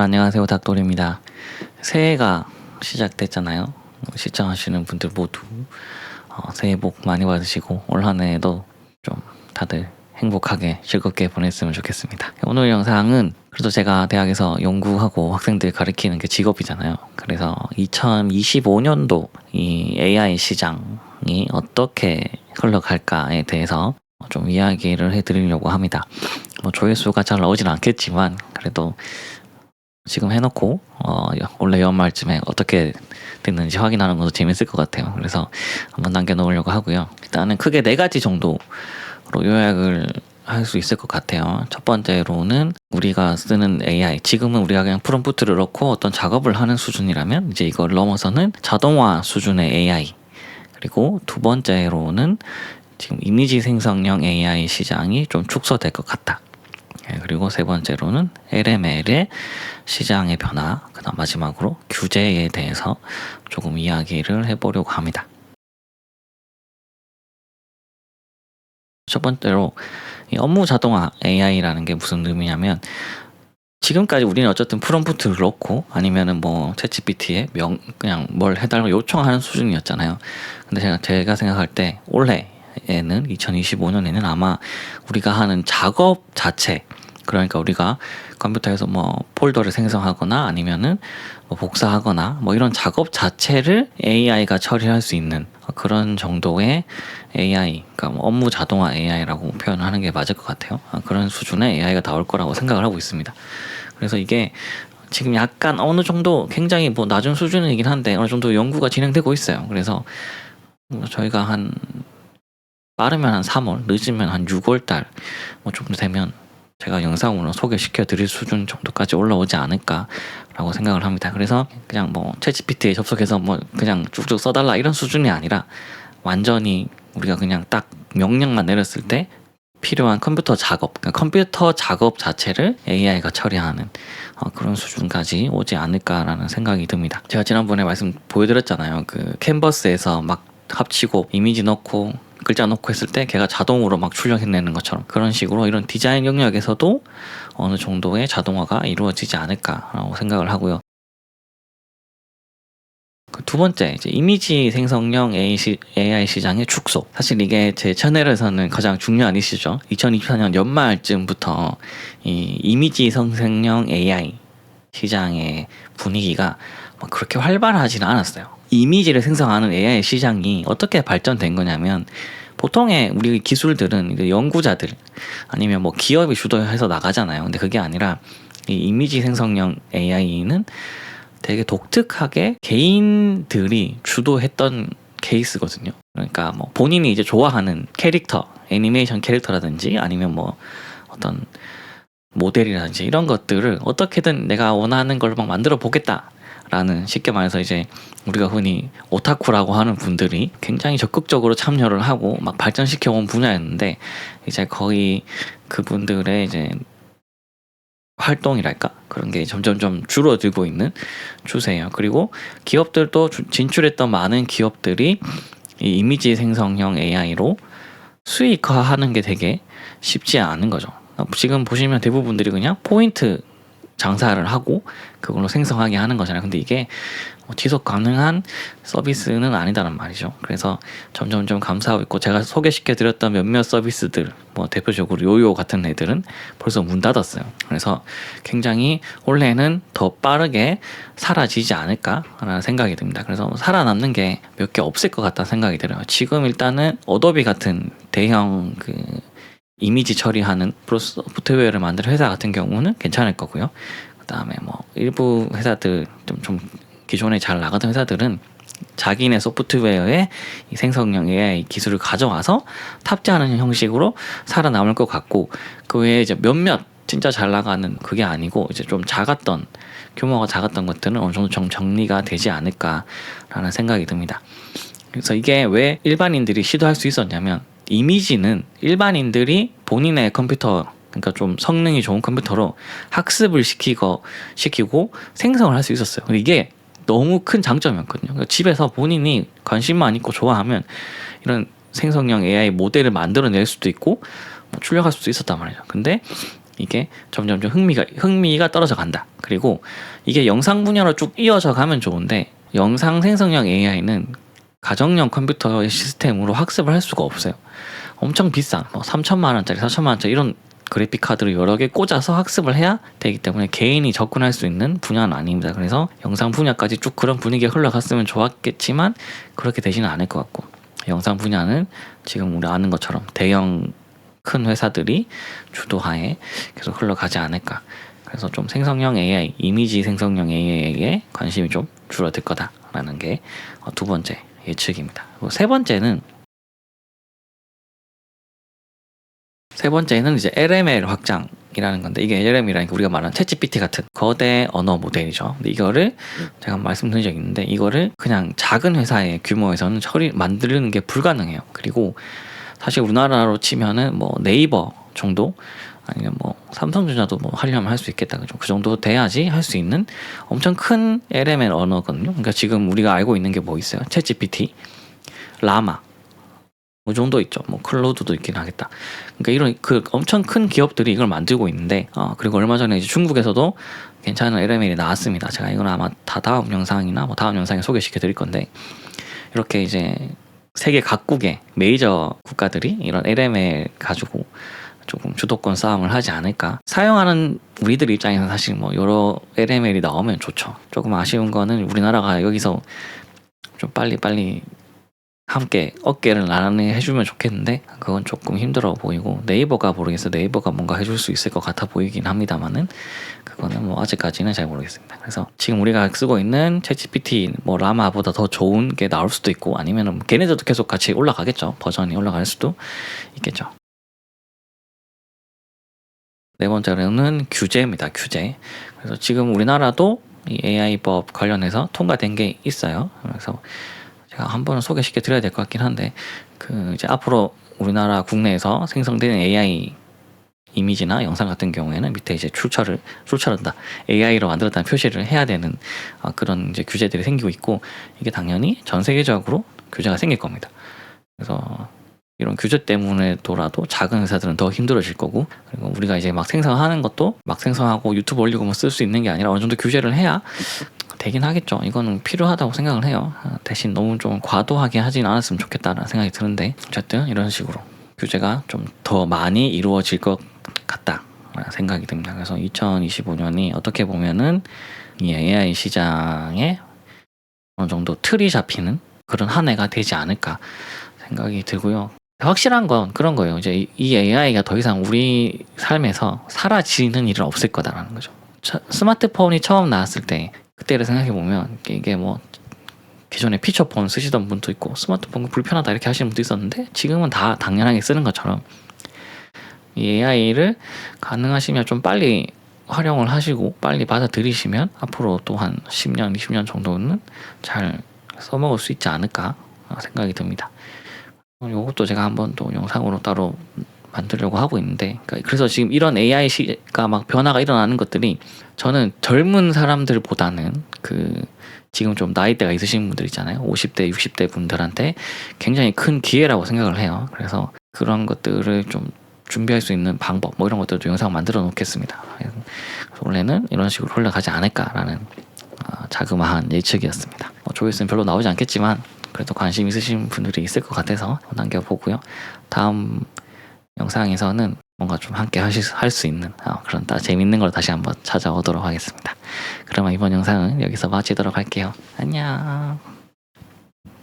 안녕하세요. 닥돌입니다. 새해가 시작됐잖아요. 시청하시는 분들 모두 어, 새해 복 많이 받으시고 올 한해에도 좀 다들 행복하게 즐겁게 보냈으면 좋겠습니다. 오늘 영상은 그래도 제가 대학에서 연구하고 학생들 가르치는 게 직업이잖아요. 그래서 2025년도 이 AI 시장이 어떻게 흘러갈까에 대해서 좀 이야기를 해드리려고 합니다. 뭐 조회수가 잘 나오진 않겠지만 그래도 지금 해놓고 어, 원래 연말쯤에 어떻게 됐는지 확인하는 것도 재밌을 것 같아요. 그래서 한번 남겨놓으려고 하고요. 일단은 크게 네 가지 정도로 요약을 할 수 있을 것 같아요. 첫 번째로는 우리가 쓰는 AI, 지금은 우리가 그냥 프롬프트를 넣고 어떤 작업을 하는 수준이라면 이제 이걸 넘어서는 자동화 수준의 AI. 그리고 두 번째로는 지금 이미지 생성형 AI 시장이 좀 축소될 것 같다. 예, 그리고 세 번째로는 LML의 시장의 변화, 그다음 마지막으로 규제에 대해서 조금 이야기를 해보려고 합니다. 첫 번째로 이 업무 자동화 AI라는 게 무슨 의미냐면 지금까지 우리는 어쨌든 프롬프트를 넣고 아니면은 뭐 챗GPT에 명 그냥 뭘 해달라고 요청하는 수준이었잖아요. 근데 제가 제가 생각할 때 올해에는 2025년에는 아마 우리가 하는 작업 자체 그러니까 우리가 컴퓨터에서 뭐 폴더를 생성하거나 아니면은 뭐 복사하거나 뭐 이런 작업 자체를 AI가 처리할 수 있는 그런 정도의 AI, 그러니까 뭐 업무 자동화 AI라고 표현하는 게 맞을 것 같아요. 아, 그런 수준의 AI가 나올 거라고 생각을 하고 있습니다. 그래서 이게 지금 약간 어느 정도 굉장히 뭐 낮은 수준이긴 한데 어느 정도 연구가 진행되고 있어요. 그래서 뭐 저희가 한 빠르면 한 3월, 늦으면 한 6월 달 뭐 좀 되면 제가 영상으로 소개시켜 드릴 수준 정도까지 올라오지 않을까라고 생각을 합니다. 그래서 그냥 뭐 챗GPT에 접속해서 뭐 그냥 쭉쭉 써달라 이런 수준이 아니라 완전히 우리가 그냥 딱 명령만 내렸을 때 필요한 컴퓨터 작업, 그러니까 컴퓨터 작업 자체를 AI가 처리하는 어, 그런 수준까지 오지 않을까라는 생각이 듭니다. 제가 지난번에 말씀 보여드렸잖아요. 그 캔버스에서 막 합치고 이미지 넣고 글자 넣고 했을 때 걔가 자동으로 막 출력해내는 것처럼 그런 식으로 이런 디자인 영역에서도 어느 정도의 자동화가 이루어지지 않을까라고 생각을 하고요. 그두 번째 이제 이미지 생성형 AI 시장의 축소. 사실 이게 제 채널에서는 가장 중요한 이슈죠. 2024년 연말쯤부터 이 이미지 생성형 AI 시장의 분위기가 그렇게 활발하지는 않았어요. 이미지를 생성하는 AI 시장이 어떻게 발전된 거냐면 보통의 우리 기술들은 연구자들 아니면 뭐 기업이 주도해서 나가잖아요. 근데 그게 아니라 이 이미지 생성형 AI는 되게 독특하게 개인들이 주도했던 케이스거든요. 그러니까 뭐 본인이 이제 좋아하는 캐릭터, 애니메이션 캐릭터라든지 아니면 뭐 어떤 모델이라든지 이런 것들을 어떻게든 내가 원하는 걸 막 만들어 보겠다. 라는 쉽게 말해서 이제 우리가 흔히 오타쿠라고 하는 분들이 굉장히 적극적으로 참여를 하고 막 발전시켜 온 분야였는데 이제 거의 그분들의 이제 활동이랄까 그런 게 점점 좀 줄어들고 있는 추세예요. 그리고 기업들도 진출했던 많은 기업들이 이 이미지 생성형 AI로 수익화하는 게 되게 쉽지 않은 거죠. 지금 보시면 대부분들이 그냥 포인트 장사를 하고 그걸로 생성하게 하는 거잖아요. 근데 이게 뭐 지속 가능한 서비스는 아니다란 말이죠. 그래서 점점점 감사하고 있고 제가 소개시켜 드렸던 몇몇 서비스들 뭐 대표적으로 요요 같은 애들은 벌써 문 닫았어요. 그래서 굉장히 올해는 더 빠르게 사라지지 않을까라는 생각이 듭니다. 그래서 살아남는 게 몇 개 없을 것 같다는 생각이 들어요. 지금 일단은 어도비 같은 대형 그 이미지 처리하는 소프트웨어를 만드는 회사 같은 경우는 괜찮을 거고요. 그다음에 뭐 일부 회사들 좀, 좀 기존에 잘 나가던 회사들은 자기네 소프트웨어에 이 생성형 AI 기술을 가져와서 탑재하는 형식으로 살아남을 것 같고 그 외에 이제 몇몇 진짜 잘 나가는 그게 아니고 이제 좀 작았던 규모가 작았던 것들은 어느 정도 좀 정리가 되지 않을까라는 생각이 듭니다. 그래서 이게 왜 일반인들이 시도할 수 있었냐면 이미지는 일반인들이 본인의 컴퓨터 그러니까 좀 성능이 좋은 컴퓨터로 학습을 시키고 시키고 생성을 할 수 있었어요. 근데 이게 너무 큰 장점이었거든요. 그러니까 집에서 본인이 관심만 있고 좋아하면 이런 생성형 AI 모델을 만들어낼 수도 있고 뭐 출력할 수도 있었단 말이죠. 근데 이게 점점 좀 흥미가 흥미가 떨어져 간다. 그리고 이게 영상 분야로 쭉 이어져 가면 좋은데 영상 생성형 AI는 가정용 컴퓨터 시스템으로 학습을 할 수가 없어요. 엄청 비싼 뭐 3천만 원짜리, 4천만 원짜리 이런 그래픽 카드를 여러 개 꽂아서 학습을 해야 되기 때문에 개인이 접근할 수 있는 분야는 아닙니다. 그래서 영상 분야까지 쭉 그런 분위기가 흘러갔으면 좋았겠지만 그렇게 되지는 않을 것 같고 영상 분야는 지금 우리 아는 것처럼 대형 큰 회사들이 주도하에 계속 흘러가지 않을까. 그래서 좀 생성형 AI, 이미지 생성형 AI에게 관심이 좀 줄어들 거다라는 게 두 번째 예측입니다. 세 번째는 세 번째는 이제 LML 확장 이라는 건데 이게 LM이라는 게 우리가 말하는 챗GPT 같은 거대 언어 모델이죠. 근데 이거를 제가 말씀드린 적이 있는데 이거를 그냥 작은 회사의 규모에서는 처리 만드는 게 불가능해요. 그리고 사실 우리나라로 치면은 뭐 네이버 정도 아니면 뭐 삼성전자도 뭐 하려면 할 수 있겠다. 그 정도 돼야지 할 수 있는 엄청 큰 LML 언어거든요. 그러니까 지금 우리가 알고 있는 게 뭐 있어요? 챗GPT 라마. 그 정도 있죠. 뭐 클로드도 있긴 하겠다. 그러니까 이런 그 엄청 큰 기업들이 이걸 만들고 있는데 어 그리고 얼마 전에 이제 중국에서도 괜찮은 LML이 나왔습니다. 제가 이건 아마 다 다음 영상이나 뭐 다음 영상에 소개시켜 드릴 건데 이렇게 이제 세계 각국의 메이저 국가들이 이런 LML 가지고 조금 주도권 싸움을 하지 않을까. 사용하는 우리들 입장에서는 사실 뭐 여러 LML이 나오면 좋죠. 조금 아쉬운 거는 우리나라가 여기서 좀 빨리 빨리 함께 어깨를 나란히 해주면 좋겠는데 그건 조금 힘들어 보이고 네이버가 모르겠어 네이버가 뭔가 해줄 수 있을 것 같아 보이긴 합니다만은 그거는 뭐 아직까지는 잘 모르겠습니다. 그래서 지금 우리가 쓰고 있는 챗GPT 뭐 라마보다 더 좋은 게 나올 수도 있고 아니면은 뭐 걔네들도 계속 같이 올라가겠죠 버전이 올라갈 수도 있겠죠. 네 번째로는 규제입니다. 규제. 그래서 지금 우리나라도 이 AI법 관련해서 통과된 게 있어요. 그래서 제가 한 번은 소개시켜 드려야 될 것 같긴 한데 그 이제 앞으로 우리나라 국내에서 생성되는 AI 이미지나 영상 같은 경우에는 밑에 이제 출처를 출처한다 AI로 만들었다는 표시를 해야 되는 아, 그런 이제 규제들이 생기고 있고 이게 당연히 전 세계적으로 규제가 생길 겁니다. 그래서 이런 규제 때문에더라도 작은 회사들은 더 힘들어질 거고 그리고 우리가 이제 막 생성하는 것도 막 생성하고 유튜브 올리고 뭐 쓸 수 있는 게 아니라 어느 정도 규제를 해야 되긴 하겠죠. 이거는 필요하다고 생각을 해요. 아, 대신 너무 좀 과도하게 하진 않았으면 좋겠다라는 생각이 드는데 어쨌든 이런 식으로 규제가 좀 더 많이 이루어질 것 같다 생각이 듭니다. 그래서 2025년이 어떻게 보면은 이 AI 시장에 어느 정도 틀이 잡히는 그런 한 해가 되지 않을까 생각이 들고요. 확실한 건 그런 거예요. 이제 이- 이 AI가 더 이상 우리 삶에서 사라지는 일은 없을 거다라는 거죠. 차- 스마트폰이 처음 나왔을 때 그때를 생각해 보면 이게 뭐 기존에 피처폰 쓰시던 분도 있고 스마트폰 불편하다 이렇게 하시는 분도 있었는데 지금은 다 당연하게 쓰는 것처럼 이 AI를 가능하시면 좀 빨리 활용을 하시고 빨리 받아들이시면 앞으로 또 한 10년, 20년 정도는 잘 써먹을 수 있지 않을까 생각이 듭니다. 이것도 제가 한번 또 영상으로 따로 만들려고 하고 있는데 그러니까 그래서 지금 이런 AI가 막 변화가 일어나는 것들이 저는 젊은 사람들보다는 그 지금 좀 나이대가 있으신 분들 있잖아요. 50대 60대 분들한테 굉장히 큰 기회라고 생각을 해요. 그래서 그런 것들을 좀 준비할 수 있는 방법 뭐 이런 것들도 영상 만들어 놓겠습니다. 원래는 이런 식으로 흘러가지 않을까라는 어, 자그마한 예측이었습니다. 뭐 조회수는 별로 나오지 않겠지만 그래도 관심 있으신 분들이 있을 것 같아서 남겨보고요 다음 영상에서는 뭔가 좀 함께 할 수 있는 어, 그런 따 재밌는 걸 다시 한번 찾아오도록 하겠습니다. 그러면 이번 영상은 여기서 마치도록 할게요. 안녕.